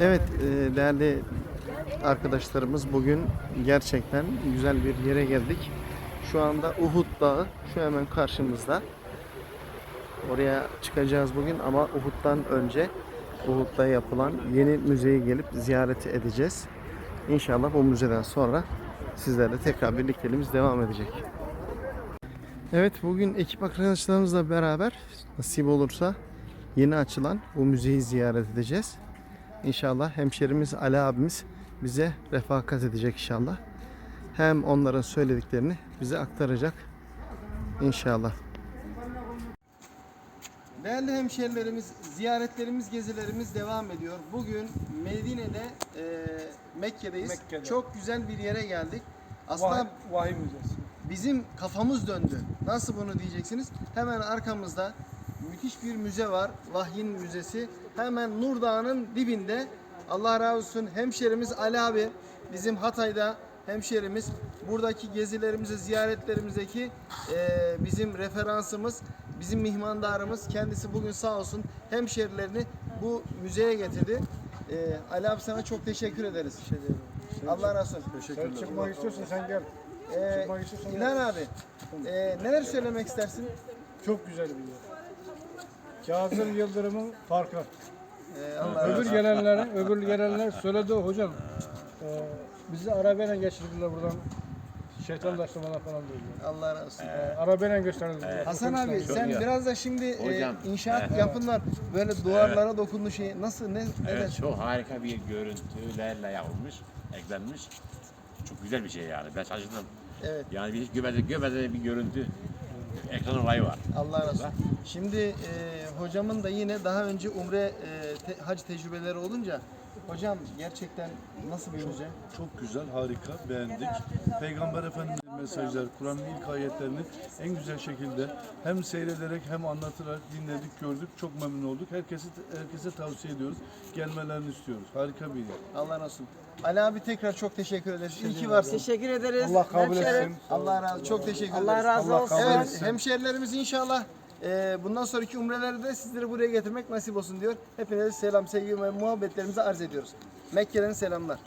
Evet e, değerli arkadaşlarımız bugün gerçekten güzel bir yere geldik. Şu anda Uhud Dağı şu hemen karşımızda. Oraya çıkacağız bugün ama Uhud'dan önce Uhud'da yapılan yeni müzeyi gelip ziyaret edeceğiz. İnşallah bu müzeden sonra sizlerle tekrar birlikteliğimiz devam edecek. Evet bugün ekip arkadaşlarımızla beraber nasip olursa yeni açılan bu müzeyi ziyaret edeceğiz. İnşallah hemşerimiz Ali abimiz bize refakat edecek inşallah. Hem onların söylediklerini bize aktaracak inşallah. Değerli hemşerilerimiz, ziyaretlerimiz, gezilerimiz devam ediyor. Bugün Medine'de, e, Mekke'deyiz. Mekke'de. Çok güzel bir yere geldik. Aslında Vahiy, müzesi. bizim kafamız döndü. Nasıl bunu diyeceksiniz? Hemen arkamızda müthiş bir müze var. Vahyin Müzesi. Hemen Nur Dağı'nın dibinde. Allah razı olsun hemşerimiz Ali abi bizim Hatay'da hemşerimiz. Buradaki gezilerimize, ziyaretlerimizdeki eee, bizim referansımız, bizim mihmandarımız. Kendisi bugün sağ olsun hemşerilerini bu müzeye getirdi. Eee, Ali abi sana çok teşekkür ederiz. Allah razı olsun. Sen çıkmak istiyorsan sen gel. Ee, Çıkmak istiyorsan gel. İlhan abi, e, neler söylemek istersin? Çok güzel bir yer. Kazım Yıldırım'ın farkı. Ee, Allah Öbür olsun. gelenlerin, öbür gelenler söyledi hocam. E, bizi arabayla geçirdiler buradan. Şeytan taşlamalar falan dediler. Allah razı olsun. E, arabayla gösterdiler. Hasan abi sen iyi. biraz da şimdi e, Hocam. inşaat Evet. yapınlar böyle duvarlara dokundu şey nasıl ne Evet, neden? çok harika bir görüntülerle yapılmış, eklenmiş. Çok güzel bir şey yani. Ben şaşırdım. Evet. Yani bir hiç görmediğim, görmediğim bir görüntü. Ekran olayı var. Allah razı olsun. Şimdi e, hocamın da yine daha önce umre e, te- hac tecrübeleri olunca hocam gerçekten nasıl bir müze? Çok güzel, harika, beğendik. Peygamber Efendimiz'in mesajları, Kur'an'ın ilk ayetlerini en güzel şekilde hem seyrederek hem anlatarak dinledik, gördük. Çok memnun olduk. Herkese herkese tavsiye ediyoruz. Gelmelerini istiyoruz. Harika bir yer. Allah razı olsun. Ali abi tekrar çok teşekkür ederiz. İyi ki varsın. Teşekkür ederiz. Allah kabul Hemşerim. etsin. Allah razı Çok teşekkür Allah ederiz. razı Allah olsun. kabul Evet, etsin. hemşerilerimiz inşallah e, bundan sonraki umrelerde sizleri buraya getirmek nasip olsun diyor. Hepinize selam, sevgi ve muhabbetlerimizi arz ediyoruz. Mekke'den selamlar.